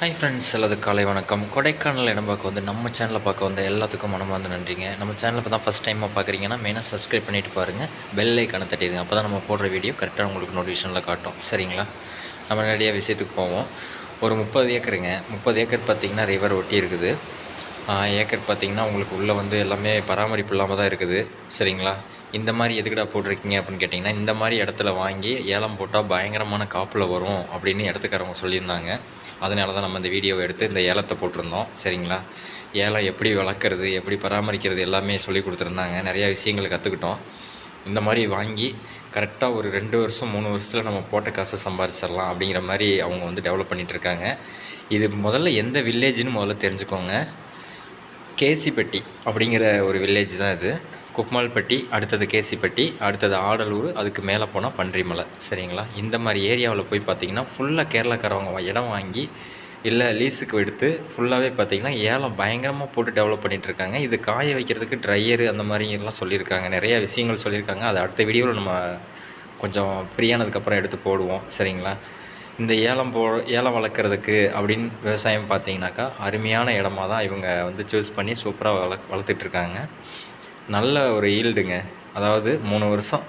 Hi friends அல்லது காலை வணக்கம். கொடைக்கானல் இடம் பார்க்க வந்து நம்ம சேனலை பார்க்க வந்த எல்லாத்துக்கும் மனமார்ந்த நன்றிங்க. நம்ம சேனலை இப்போ தான் ஃபஸ்ட் டைமாக பார்க்குறீங்கன்னா மெயினாக சப்ஸ்கிரைப் பண்ணிட்டு பாருங்கள் பெல் ஐக்கானை தட்டிடுங்க. அப்போ தான் நம்ம போடுற வீடியோ கரெக்டாக உங்களுக்கு நோட்டிஃபிகேஷனில் காட்டும். சரிங்களா? நம்ம நிறைய விஷயத்துக்கு போவோம். ஒரு முப்பது ஏக்கருங்க. முப்பது ஏக்கர் பார்த்திங்கன்னா ரிவர் ஒட்டி இருக்குது. ஏக்கர் பார்த்திங்கன்னா உங்களுக்கு உள்ளே வந்து எல்லாமே பராமரிப்பு இல்லாமல் தான் இருக்குது. சரிங்களா? இந்த மாதிரி எதுக்குடா போட்டிருக்கீங்க அப்படின்னு கேட்டிங்கன்னா இந்த மாதிரி இடத்துல வாங்கி ஏலம் போட்டால் பயங்கரமான காப்பில் வரும் அப்படின்னு இடத்துக்காரவங்க சொல்லியிருந்தாங்க. அதனால தான் நம்ம இந்த வீடியோவை எடுத்து இந்த ஏலத்தை போட்டிருந்தோம். சரிங்களா? ஏலம் எப்படி வளர்க்குறது எப்படி பராமரிக்கிறது எல்லாமே சொல்லி கொடுத்துருந்தாங்க. நிறையா விஷயங்கள் கற்றுக்கிட்டோம் இந்த மாதிரி வாங்கி கரெக்டாக ஒரு ரெண்டு வருஷம் மூணு வருஷத்தில் நம்ம போட்ட காசை சம்பாரிச்சிடலாம் அப்படிங்கிற மாதிரி அவங்க வந்து டெவலப் பண்ணிகிட்டு இருக்காங்க. இது முதல்ல எந்த வில்லேஜ்னு முதல்ல தெரிஞ்சுக்கோங்க. கேசிப்பட்டி அப்படிங்கிற ஒரு வில்லேஜ் தான் இது. குப்மால்பட்டி அடுத்தது கேசிப்பட்டி அடுத்தது ஆடலூர் அதுக்கு மேலே போனால் பன்றிமலை. சரிங்களா? இந்த மாதிரி ஏரியாவில் போய் பார்த்தீங்கன்னா ஃபுல்லாக கேரளாக்காரவங்க இடம் வாங்கி இல்லை லீஸுக்கு எடுத்து ஃபுல்லாகவே பார்த்தீங்கன்னா ஏலம் பயங்கரமாக போட்டு டெவலப் பண்ணிகிட்ருக்காங்க இருக்காங்க. இது காய வைக்கிறதுக்கு ட்ரையரு அந்த மாதிரிலாம் சொல்லியிருக்காங்க. நிறைய விஷயங்கள் சொல்லியிருக்காங்க. அது அடுத்த வீடியோவில் நம்ம கொஞ்சம் ஃப்ரீயானதுக்கப்புறம் எடுத்து போடுவோம். சரிங்களா? இந்த ஏலம் போ ஏலம் வளர்க்குறதுக்கு அப்படின்னு விவசாயம் பார்த்தீங்கன்னாக்கா அருமையான இடமா தான் இவங்க வந்து சூஸ் பண்ணி சூப்பராக வள வளர்த்துட்ருக்காங்க நல்ல ஒரு ஈல்டுங்க. அதாவது மூணு வருஷம்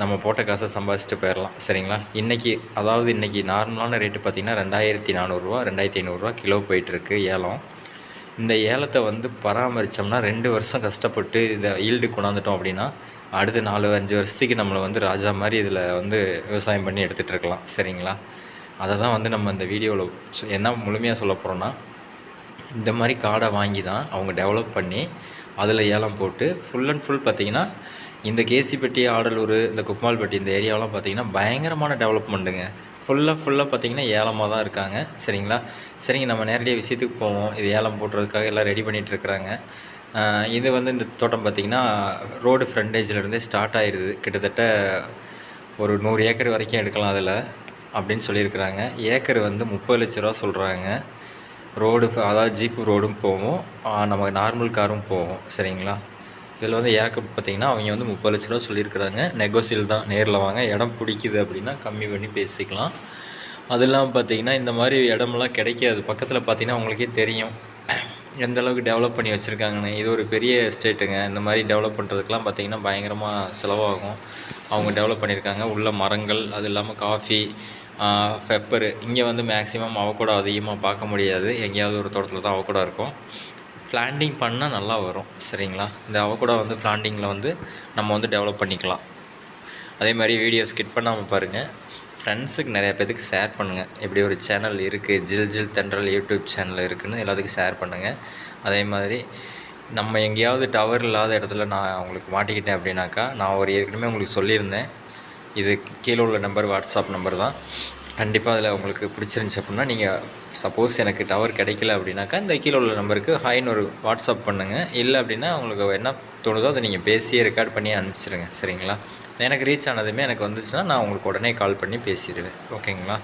நம்ம போட்ட காசை சம்பாதிச்சுட்டு போயிடலாம் சரிங்களா? இன்றைக்கி அதாவது இன்றைக்கி நார்மலான ரேட்டு பார்த்திங்கன்னா ரெண்டாயிரத்தி நானூறுரூவா ரெண்டாயிரத்தி ஐநூறுரூவா கிலோ போயிட்டுருக்கு ஏலம். இந்த ஏலத்தை வந்து பராமரித்தோம்னா ரெண்டு வருஷம் கஷ்டப்பட்டு இதை ஈல்டு கொண்டாந்துட்டோம் அப்படின்னா அடுத்த நாலு அஞ்சு வருஷத்துக்கு நம்மளை வந்து ராஜா மாதிரி இதில் வந்து விவசாயம் பண்ணி எடுத்துகிட்டு இருக்கலாம். சரிங்களா? அதை தான் வந்து நம்ம இந்த வீடியோவில் என்ன முழுமையாக சொல்ல போகிறோன்னா இந்த மாதிரி காடை வாங்கி தான் அவங்க டெவலப் பண்ணி அதில் ஏலம் போட்டு ஃபுல் அண்ட் ஃபுல் பார்த்திங்கன்னா இந்த கேசிப்பட்டி ஆடலூர் இந்த குப்மால்பட்டி இந்த ஏரியாவெலாம் பார்த்தீங்கன்னா பயங்கரமான டெவலப்மெண்ட்டுங்க ஃபுல்லாக ஃபுல்லாக பார்த்தீங்கன்னா ஏலமாக தான் இருக்காங்க. சரிங்களா? சரிங்க நம்ம நேரடியாக விஷயத்துக்கு போவோம். இது ஏலம் போடுறதுக்காக எல்லாம் ரெடி பண்ணிகிட்டு இருக்கிறாங்க. இது வந்து இந்த தோட்டம் பார்த்திங்கன்னா ரோடு ஃப்ரண்டேஜ்லேருந்தே ஸ்டார்ட் ஆயிடுது கிட்டத்தட்ட ஒரு நூறு ஏக்கர் வரைக்கும் எடுக்கலாம் அதில் அப்படின்னு சொல்லியிருக்கிறாங்க. ஏக்கர் வந்து முப்பது லட்ச ரூபா சொல்கிறாங்க ரோடு அதாவது ஜீப்பு ரோடும் போவோம் நம்ம நார்மல் காரும் போவோம் சரிங்களா? இதில் வந்து ஏக்கப் பார்த்தீங்கன்னா அவங்க வந்து முப்பது லட்ச ரூபா சொல்லியிருக்கிறாங்க. நெகோசியல் தான். நேரில் வாங்க. இடம் பிடிக்குது அப்படின்னா கம்மி பண்ணி பேசிக்கலாம். அது இல்லாமல் பார்த்தீங்கன்னா இந்த மாதிரி இடமெல்லாம் கிடைக்காது. பக்கத்தில் பார்த்திங்கன்னா அவங்களுக்கே தெரியும். எந்த அளவுக்கு டெவலப் பண்ணி வச்சுருக்காங்கன்னு. இது ஒரு பெரிய எஸ்டேட்டுங்க இந்த மாதிரி டெவலப் பண்ணுறதுக்கெலாம் பார்த்திங்கன்னா பயங்கரமாக செலவாகும். அவங்க டெவலப் பண்ணியிருக்காங்க. உள்ள மரங்கள் அது இல்லாமல் காஃபி பெப்பரு இங்கே வந்து மேக்ஸிமம் அவக்கூடோ அதிகமாக பார்க்க முடியாது. எங்கேயாவது ஒரு தோட்டத்தில் தான் அவக்கூடம் இருக்கும். பிளான்டிங் பண்ணால் நல்லா வரும் சரிங்களா? இந்த அவக்கூடோ வந்து பிளான்டிங்கில் வந்து நம்ம வந்து டெவலப் பண்ணிக்கலாம். அதே மாதிரி வீடியோ ஸ்கிட் பண்ணாமல் பாருங்கள் ஃப்ரெண்ட்ஸுக்கு நிறைய பேத்துக்கு ஷேர் பண்ணுங்கள் இப்படி ஒரு சேனல் இருக்குது ஜில் ஜில் தென்றல் யூடியூப் சேனல் இருக்குதுன்னு எல்லாத்துக்கும் ஷேர் பண்ணுங்கள் அதே மாதிரி நம்ம எங்கேயாவது டவர் இல்லாத இடத்துல நான் உங்களுக்கு மாட்டிக்கிட்டேன் அப்படின்னாக்கா நான் ஒரு ஏற்கனவே உங்களுக்கு சொல்லியிருந்தேன். இது கீழே உள்ள நம்பர் வாட்ஸ்அப் நம்பர் தான். கண்டிப்பாக அதில் உங்களுக்கு பிடிச்சிருந்துச்சி அப்படின்னா நீங்கள் சப்போஸ் எனக்கு டவர் கிடைக்கல அப்படின்னாக்கா இந்த கீழே உள்ள நம்பருக்கு ஹாய்னு ஒரு வாட்ஸ்அப் பண்ணுங்கள் இல்லை அப்படின்னா உங்களுக்கு என்ன தோணுதோ அதை நீங்கள் பேசியே ரெக்கார்ட் பண்ணி அனுப்பிச்சிடுங்க சரிங்களா? எனக்கு ரீச் ஆனதுமே எனக்கு வந்துச்சுன்னா நான் உங்களுக்கு உடனே கால் பண்ணி பேசிடுவேன். ஓகேங்களா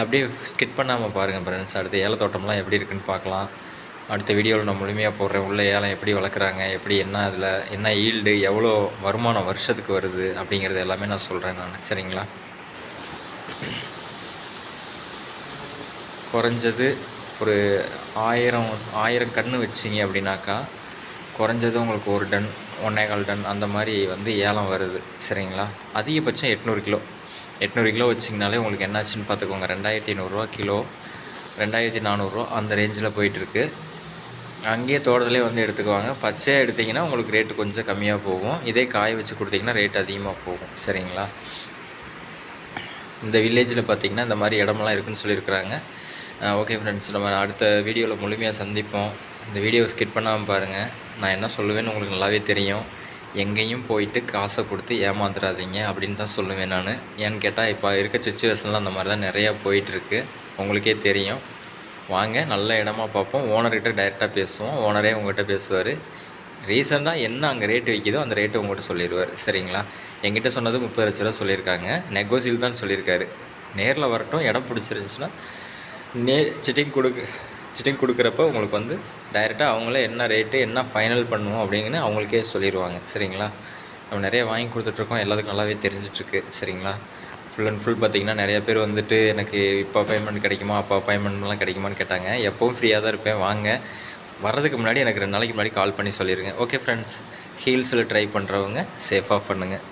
அப்படியே ஸ்கிட் பண்ணாமல் பாருங்கள் ஃப்ரெண்ட்ஸ் அடுத்து ஏலத்தோட்டம்லாம் எப்படி இருக்குன்னு பார்க்கலாம். அடுத்த வீடியோவில் நான் முழுமையாக போடுறேன் உள்ள ஏலம் எப்படி வளர்க்குறாங்க எப்படி என்ன அதில் என்ன ஈல்டு எவ்வளோ வருமானம் வருஷத்துக்கு வருது அப்படிங்கிறது எல்லாமே நான் சொல்கிறேன் நான். சரிங்களா? குறைஞ்சது ஒரு ஆயிரம் ஆயிரம் கன்று வச்சிங்க அப்படின்னாக்கா குறைஞ்சது உங்களுக்கு ஒரு டன் ஒன்னேகால் டன் அந்த மாதிரி வந்து ஏலம் வருது. சரிங்களா? அதிகபட்சம் எட்நூறு கிலோ. எட்நூறு கிலோ வச்சிங்கனாலே உங்களுக்கு என்னாச்சுன்னு பார்த்துக்கோங்க. ரெண்டாயிரத்தி ஐநூறுரூவா கிலோ ரெண்டாயிரத்தி நானூறுரூவா அந்த ரேஞ்சில் போயிட்டுருக்கு அங்கேயே தோட்டத்திலே வந்து எடுத்துக்குவாங்க. பச்சையாக எடுத்திங்கன்னா உங்களுக்கு ரேட்டு கொஞ்சம் கம்மியாக போகும். இதே காய வச்சு கொடுத்தீங்கன்னா ரேட் அதிகமாக போகும். சரிங்களா? இந்த வில்லேஜில் பார்த்தீங்கன்னா இந்த மாதிரி இடமெல்லாம் இருக்குதுன்னு சொல்லியிருக்கிறாங்க. ஓகே ஃப்ரெண்ட்ஸ் நம்ம அடுத்த வீடியோவில் முழுமையாக சந்திப்போம். இந்த வீடியோவை ஸ்கிட் பண்ணாமல் பாருங்கள் நான் என்ன சொல்லுவேன்னு உங்களுக்கு நல்லாவே தெரியும். எங்கேயும் போயிட்டு காசை கொடுத்து ஏமாந்துடாதீங்க அப்படின்னு தான் சொல்லுவேன் நான். ஏன்னு கேட்டால் இப்போ இருக்க சுச்சுவேஷனில் அந்த மாதிரி தான் நிறையா போயிட்டுருக்கு உங்களுக்கே தெரியும். வாங்க நல்ல இடமா பார்ப்போம். ஓனர்கிட்ட டைரெக்டாக பேசுவோம். ஓனரே உங்கள்கிட்ட பேசுவார். ரீசெண்டாக என்ன அங்கே ரேட்டு விற்கிதோ அந்த ரேட்டு உங்கள்கிட்ட சொல்லிடுவார். சரிங்களா? எங்கிட்ட சொன்னது முப்பது லட்ச ரூபா சொல்லியிருக்காங்க. நெகோசியல் தான் சொல்லியிருக்காரு. நேரில் வரட்டும். இடம் பிடிச்சிருந்துச்சுன்னா நே சிட்டிங் கொடுக்க சிட்டிங் கொடுக்குறப்ப உங்களுக்கு வந்து டைரெக்டாக அவங்களே என்ன ரேட்டு என்ன ஃபைனல் பண்ணுவோம் அப்படிங்கன்னு அவங்களுக்கே சொல்லிடுவாங்க. சரிங்களா? நம்ம நிறைய வாங்கி கொடுத்துட்ருக்கோம் எல்லாத்துக்கும் நல்லாவே தெரிஞ்சிட்ருக்கு சரிங்களா? ஃபுல் அண்ட் ஃபுல் பார்த்தீங்கன்னா நிறைய பேர் வந்துட்டு எனக்கு இப்போ அப்பாயின்மெண்ட் கிடைக்குமா அப்போ அப்பாயின்மெண்ட்லாம் கிடைக்குமான்னு கேட்டாங்க. எப்போவும் ஃப்ரீயாக தான் இருப்பேன். வாங்க. வர்றதுக்கு முன்னாடி எனக்கு ரெண்டு நாளைக்கு முன்னாடி கால் பண்ணி சொல்லிடுங்க ஓகே ஃப்ரெண்ட்ஸ் ஹீல்ஸில் ட்ரை பண்ணுறவங்க சேஃபாக பண்ணுங்கள்